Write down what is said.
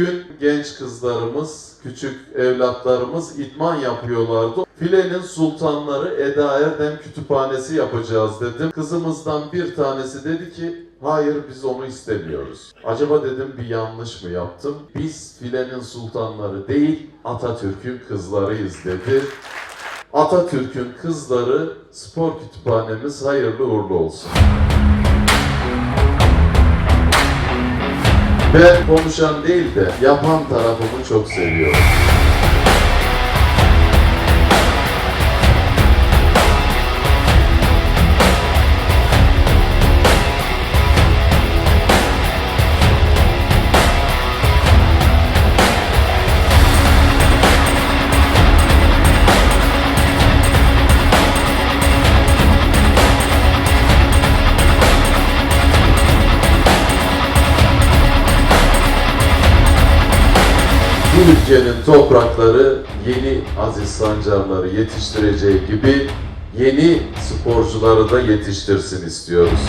gün genç kızlarımız, küçük evlatlarımız idman yapıyorlardı. Filenin sultanları Eda Erdem kütüphanesi yapacağız dedim. Kızımızdan bir tanesi dedi ki hayır biz onu istemiyoruz. Acaba dedim bir yanlış mı yaptım? Biz filenin sultanları değil Atatürk'ün kızlarıyız dedi. Atatürk'ün kızları spor kütüphanemiz hayırlı uğurlu olsun. Ben konuşan değil de yapan tarafımı çok seviyorum. Bu ülkenin toprakları yeni Aziz Sancarları yetiştireceği gibi yeni sporcuları da yetiştirsin istiyoruz.